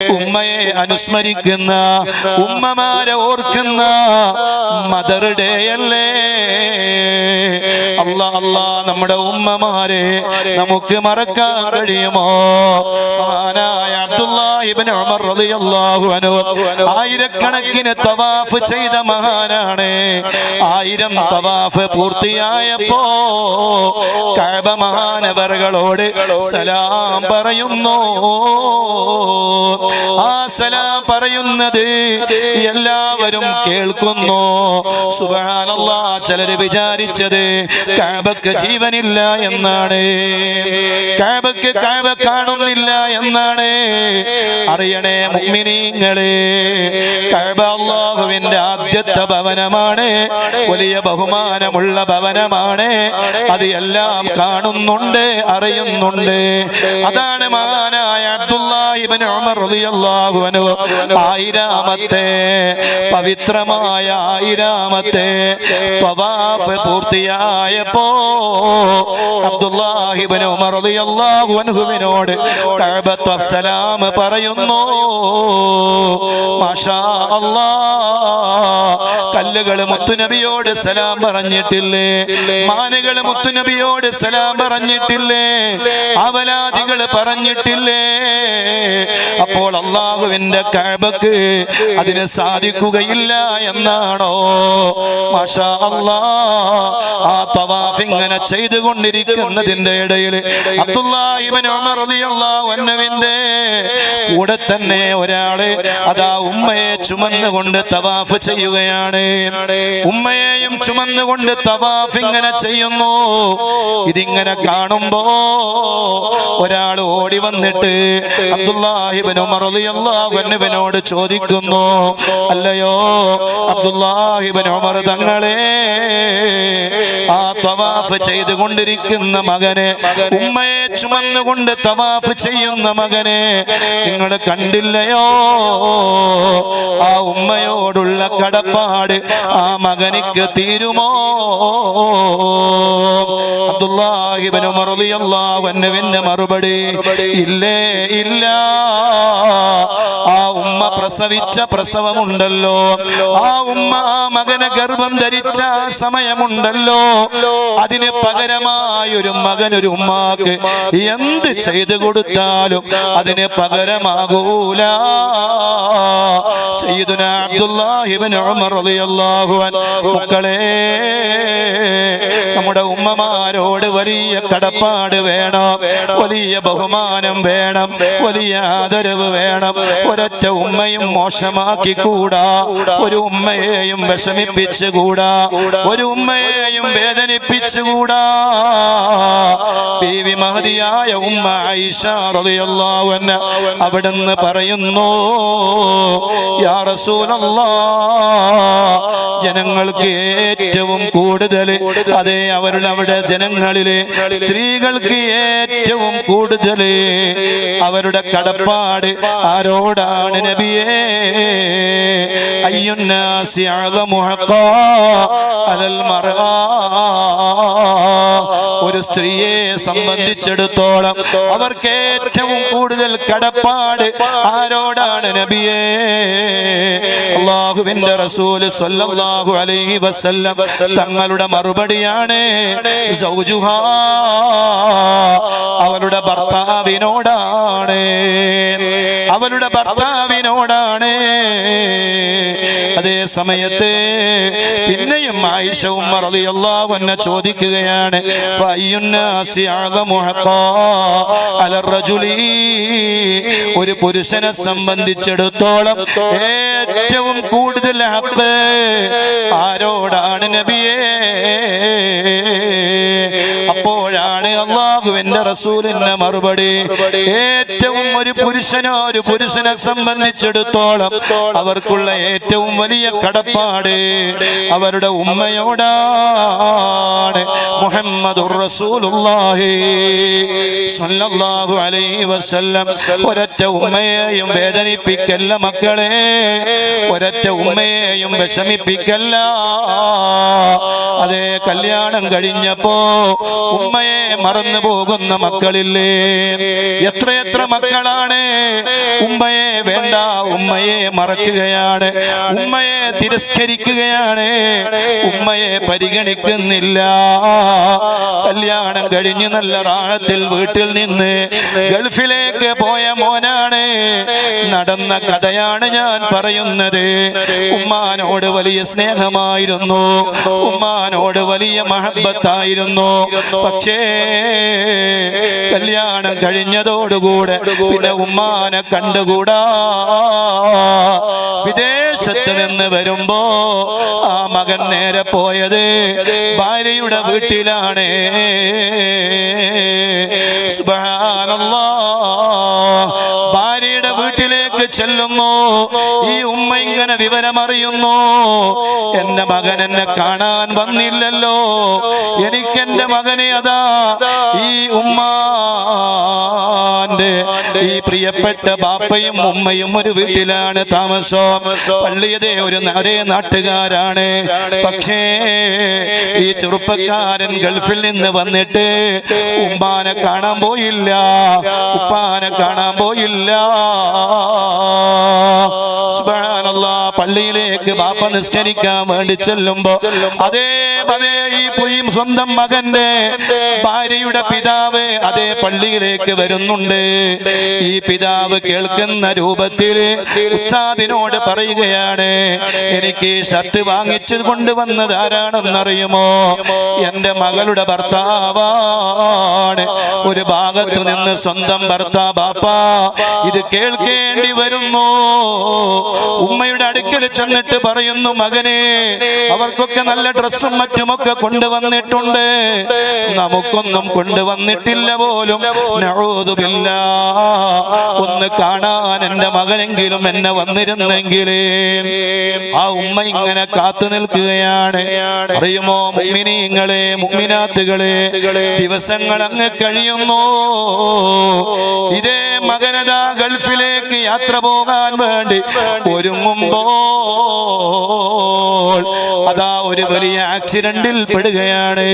ഉമ്മയെ അനുസ്മരിക്കുന്ന ഉമ്മമാരെ ഓർക്കുന്ന മദർ ഡേ അല്ലേ അല്ല അല്ല നമ്മുടെ ഉമ്മമാരെ നമുക്ക് മറക്കാൻ കഴിയുമോ? ഉമർ റളിയല്ലാഹു അൻഹു ആയിരക്കണക്കിന് തവാഫ് ചെയ്ത മഹാനാണ്. ആയിരം തവാഫ് പൂർത്തിയായപ്പോ കഅബ സലാം പറയുന്നു. ആ സലാം പറയുന്നത് എല്ലാവരും കേൾക്കുന്നു. സുബ്ഹാനല്ലാ ചിലര് വിചാരിച്ചത് കാബക്ക് ജീവനില്ല എന്നാണ്. കാബക്ക് കാബ കാണുന്നില്ല എന്നാണ്. അറിയണേ മുഅ്മിനീങ്ങളെ കഅബ അള്ളാഹുവിന്റെ ആദ്യത്തെ ഭവനമാണ്. വലിയ ബഹുമാനമുള്ള ഭവനമാണ്. അത് എല്ലാം കാണുന്നുണ്ട് അറിയുന്നുണ്ട്. അതാണ് മഹാനായ അബ്ദുല്ലാഹിബ്നു ഉമർ ആയിരാമത്തെ പവിത്രമായ ആയിരാമത്തെ തവാഫ് പൂർത്തിയായപ്പോ അബ്ദുല്ലാഹിബ്നു ഉമർ റളിയല്ലാഹു അൻഹുവിനോട് കഅബത്തു സലാം പറയുന്നു മാഷാ അല്ലാ കല്ലുകൾ മുത്തുനബിയോട് സലാം പറഞ്ഞിട്ടില്ലേ? മാനുകൾ മുത്തുനബിയോട് സലാം പറഞ്ഞിട്ടില്ലേ? അവലാദികൾ പറഞ്ഞിട്ടില്ലേ? അപ്പോൾ അള്ളാഹുവിന്റെ കഴബക്ക് അതിന് സാധിക്കുകയില്ല എന്നാണോ? ഇങ്ങനെ ചെയ്തുകൊണ്ടിരിക്കുന്നതിന്റെ ഇടയിൽ അബ്ദുല്ലാഹിബ്നു ഉമർ റളിയല്ലാഹു അൻഹുവിന്റെ കൂടെ തന്നെ ഒരാൾ അതാ ഉമ്മയെ ചുമന്നുകൊണ്ട് തവാഫ് ചെയ്യുകയാണ്. ഉമ്മയെയും ചുമന്നുകൊണ്ട് തവാഫ് ഇങ്ങനെ ചെയ്യുന്നു. ഇതിങ്ങനെ കാണുമ്പോ ഒരാൾ ഓടി വന്നിട്ട് അബ്ദുല്ലാഹിബ്നു ഉമർ റളിയല്ലാഹു ചോദിക്കുന്നു. അല്ലയോ അബ്ദുല്ലാഹിബൻ ഉമർ തങ്ങളെ ആ തവാഫ് ചെയ്തുകൊണ്ടിരിക്കുന്ന മകനെ ഉമ്മയെ ചുമന്നുകൊണ്ട് തവാഫ് ചെയ്യുന്ന മകനെ നിങ്ങൾ കണ്ടില്ലയോ? ആ ഉമ്മയോടുള്ള കടപ്പാട് ആ മകനിക്ക് തീരുമോ? അബ്ദുല്ലാഹിബ്നു അൻഹുവിന്റെ മറുപടി. ഇല്ലേ ഇല്ല. പ്രസവിച്ച പ്രസവമുണ്ടല്ലോ. ആ ഉമ്മ ആ മകനെ ഗർഭം ധരിച്ച സമയമുണ്ടല്ലോ. അതിന് പകരമായൊരു മകനൊരു ഉമ്മാക്ക് എന്ത് ചെയ്തു കൊടുത്താലും അതിന് പകരമാകൂല. അബ്ദുല്ലാഹിബ്നു ഉമർ റളിയല്ലാഹു മക്കളെ നമ്മുടെ ഉമ്മമാരോട് വലിയ കടപ്പാട് വേണം. വലിയ ബഹുമാനം വേണം. വലിയ ആദരവ് വേണം. ഒരൊറ്റ ഉമ്മയും മോശമാക്കി കൂടാ ഒരു ഉമ്മയെയും വിഷമിപ്പിച്ചുകൂടാ. ഒരു ഉമ്മയെയും വേദനിപ്പിച്ചുകൂടാ. ബീവി മഹതിയായ ഉമ്മ ഐഷ റളിയല്ലാഹു അൻഹ അവിടുന്ന് പറയുന്നു യാ റസൂലല്ലാ ജനങ്ങൾക്ക് ഏറ്റവും കൂടുതൽ അതെ അവരുടെ അവിടെ ജനങ്ങളിലെ സ്ത്രീകൾക്ക് ഏറ്റവും കൂടുതൽ അവരുടെ കടപ്പാട് ആരോടാണ് നബിയേ? അയ്യുന്നാസി അഅ്ളമു ഹഖാ അലൽ മർആ. ഒരു സ്ത്രീയെ സംബന്ധിച്ചിടത്തോളം അവർക്ക് ഏറ്റവും കൂടുതൽ കടപ്പാട് ആരോടാണ് നബിയേ? അള്ളാഹുവിന്റെ റസൂൽ സ്വല്ലല്ലാഹു അലൈഹി വസല്ലം തങ്ങളുടെ മറുപടിയാണ്. സൗജുഹ അവരുടെ ഭർത്താവിനോടാണ്. അവരുടെ ഭർത്താവിനോടാണ്. അതേ സമയത്ത് പിന്നെയും ആയിഷ ഉമ്മ റളിയല്ലാഹു അൻഹ ചോദിക്കുകയാണ് ഹഖാ അലർ റജുലി ഒരു പുരുഷനെ സംബന്ധിച്ചിടത്തോളം ഏറ്റവും കൂടുതൽ ഹക്ക് ആരോടാണ് നബിയേ? അള്ളാഹുവിന്റെ റസൂലിന്റെ മറുപടി. ഏറ്റവും ഒരു പുരുഷനോ ഒരു പുരുഷനെ സംബന്ധിച്ചിടത്തോളം അവർക്കുള്ള ഏറ്റവും വലിയ കടപ്പാട് അവരുടെ ഉമ്മയോടാണ്. മുഹമ്മദ് ഒരൊറ്റ ഉമ്മയെയും വേദനിപ്പിക്കല്ല മക്കളെ. ഒരൊറ്റ ഉമ്മയെയും വിഷമിപ്പിക്കല്ല. അതേ കല്യാണം കഴിഞ്ഞപ്പോ ഉമ്മയെ മറന്നുപോയി പോകുന്ന മക്കളില്ലേ? എത്രയെത്ര മക്കളാണ്? ഉമ്മയെ വേണ്ട ഉമ്മയെ മറക്കുകയാണ്. ഉമ്മയെ തിരസ്കരിക്കുകയാണ്. ഉമ്മയെ പരിഗണിക്കുന്നില്ല. കല്യാണം കഴിഞ്ഞ് നല്ല റാഴത്തിൽ വീട്ടിൽ നിന്ന് ഗൾഫിലേക്ക് പോയ മോനാണ്. നടന്ന കഥയാണ് ഞാൻ പറയുന്നത്. ഉമ്മാനോട് വലിയ സ്നേഹമായിരുന്നു. ഉമ്മാനോട് വലിയ മഹബത്തായിരുന്നു. പക്ഷേ കല്യാണം കഴിഞ്ഞതോടുകൂടെ പിന്നെ ഉമ്മാനെ കണ്ടുകൂടാ. വിദേശത്ത് നിന്ന് വരുമ്പോ ആ മകൻ നേരെ പോയത് ഭാര്യയുടെ വീട്ടിലാണ്. ഭാര്യയുടെ വീട്ടിലേക്ക് ചെല്ലുന്നു. ഇങ്ങനെ വിവരമറിയുന്നു. എന്റെ മകൻ എന്നെ കാണാൻ വന്നില്ലല്ലോ. എനിക്കെന്റെ മകനെ അതാ ഈ ഉമ്മാന്റെ ഈ പ്രിയപ്പെട്ട ബാപ്പയും ഉമ്മയും ഒരു വീട്ടിലാണ് താമസം. പള്ളിയതേ ഒരു നരേ നാട്ടുകാരാണ്. പക്ഷേ ഈ ചെറുപ്പക്കാരൻ ഗൾഫിൽ നിന്ന് വന്നിട്ട് ഉമ്മാനെ കാണാൻ പോയില്ല. ഉപ്പാനെ കാണാൻ പോയില്ല. പള്ളിയിലേക്ക് ബാപ്പ നിസ്കരിക്കാൻ വേണ്ടി ചെല്ലുമ്പോ അതേ അതേ ഈ പൊയ് സ്വന്തം മകന്റെ ഭാര്യയുടെ പിതാവ് അതേ പള്ളിയിലേക്ക് വരുന്നുണ്ട്. ഈ പിതാവ് കേൾക്കുന്ന രൂപത്തിൽ ഉസ്താദിനോട് പറയുകയാണ് എനിക്ക് ഷർട്ട് വാങ്ങിച്ചു കൊണ്ടുവന്നത് ആരാണെന്നറിയുമോ? എന്റെ മകളുടെ ഭർത്താവാണ്. ഒരു ഭാഗത്തു നിന്ന് സ്വന്തം ഭർത്താവ് ബാപ്പ ഇത് കേൾക്കേണ്ടി വരുന്നു. അടുക്കൽ ചെന്നിട്ട് പറയുന്നു മകനെ അവർക്കൊക്കെ നല്ല ഡ്രസ്സും മറ്റുമൊക്കെ കൊണ്ടുവന്നിട്ടുണ്ട്. നമുക്കൊന്നും കൊണ്ടുവന്നിട്ടില്ല പോലും. ഒന്ന് കാണാൻ എന്റെ മകനെങ്കിലും എന്നെ വന്നിരുന്നെങ്കിലേ. ആ ഉമ്മ ഇങ്ങനെ കാത്തു നിൽക്കുകയാണ്. അറിയുമോ മുമ്മിനീങ്ങളെ മുമ്മിനാത്തുകളെ ദിവസങ്ങൾ അങ്ങ് കഴിയുന്നു. ഇതേ മകനതാ ഗൾഫിലേക്ക് യാത്ര പോകാൻ വേണ്ടി അതാ ഒരു വലിയ ആക്സിഡന്റിൽ പെടുകയാണ്.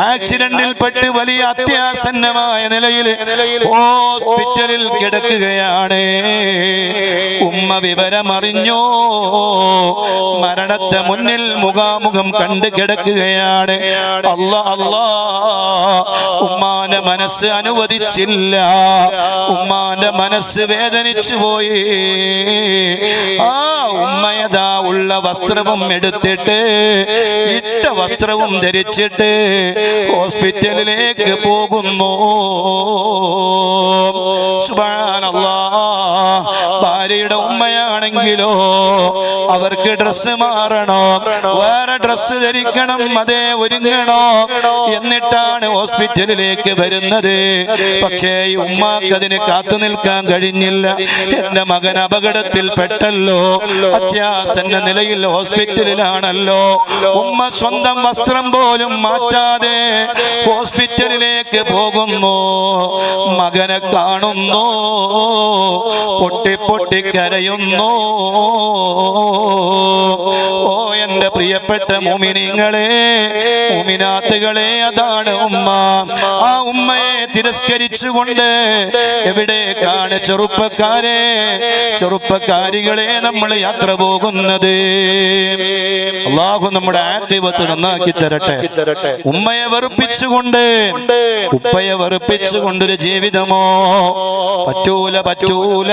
ആക്സിഡന്റിൽ പെട്ട് വലിയ അത്യാസന്നമായ നിലയിൽ ഹോസ്പിറ്റലിൽ കിടക്കുകയാണ്. ഉമ്മ വിവരമറിഞ്ഞോ. മരണത്തെ മുന്നിൽ മുഖാമുഖം കണ്ട് കിടക്കുകയാണ്. അല്ല അല്ല. ഉമ്മാന്റെ മനസ്സ് അനുവദിച്ചില്ല. ഉമ്മാന്റെ മനസ്സ് വേദനിച്ചു പോയി. ആ ഉമ്മയതാ ഉള്ള വസ്ത്രവും എടുത്തിട്ട് ഇട്ട വസ്ത്രവും ധരിച്ചിട്ട് ഹോസ്പിറ്റലിലേക്ക് പോകുന്നു. ഭാര്യയുടെ ഉമ്മയാണെങ്കിലോ അവർക്ക് ഡ്രസ്സ് മാറണോ? വേറെ ഡ്രസ്സ് ധരിക്കണം അതേ ഒരുങ്ങണോ? എന്നിട്ടാണ് ഹോസ്പിറ്റലിലേക്ക് വരുന്നത്. പക്ഷേ ഈ ഉമ്മാക്ക് അതിന് കാത്തു നിൽക്കാൻ കഴിഞ്ഞില്ല. എന്റെ മകൻ അപകടത്തിൽ പെട്ടല്ലോ. അത്യാസന്ന നിലയിൽ ഹോസ്പിറ്റലിലാണല്ലോ. ഉമ്മ സ്വന്തം വസ്ത്രം പോലും മാറ്റാതെ ഹോസ്പിറ്റലിലേക്ക് പോകുന്നു. മകനെ കാണുന്നു. പൊട്ടി പൊട്ടി കരയുന്നു. പ്രിയപ്പെട്ട മോമിനിങ്ങളെ മോമിനാത്തുകളെ അതാണ് ഉമ്മ. ആ ഉമ്മയെ തിരസ്കരിച്ചുകൊണ്ട് എവിടേക്കാണ് ചെറുപ്പക്കാരെ? ചെറുപ്പക്കാരികളെ നമ്മൾ യാത്ര പോകുന്നത്. അള്ളാഹു നമ്മുടെ ആക്തിവത്ത് നന്നാക്കി തരട്ടെ. ഉമ്മയെ വെറുപ്പിച്ചുകൊണ്ട് ഉപ്പയെ വെറുപ്പിച്ചുകൊണ്ടൊരു ജീവിതമോ? പറ്റൂല പറ്റൂല.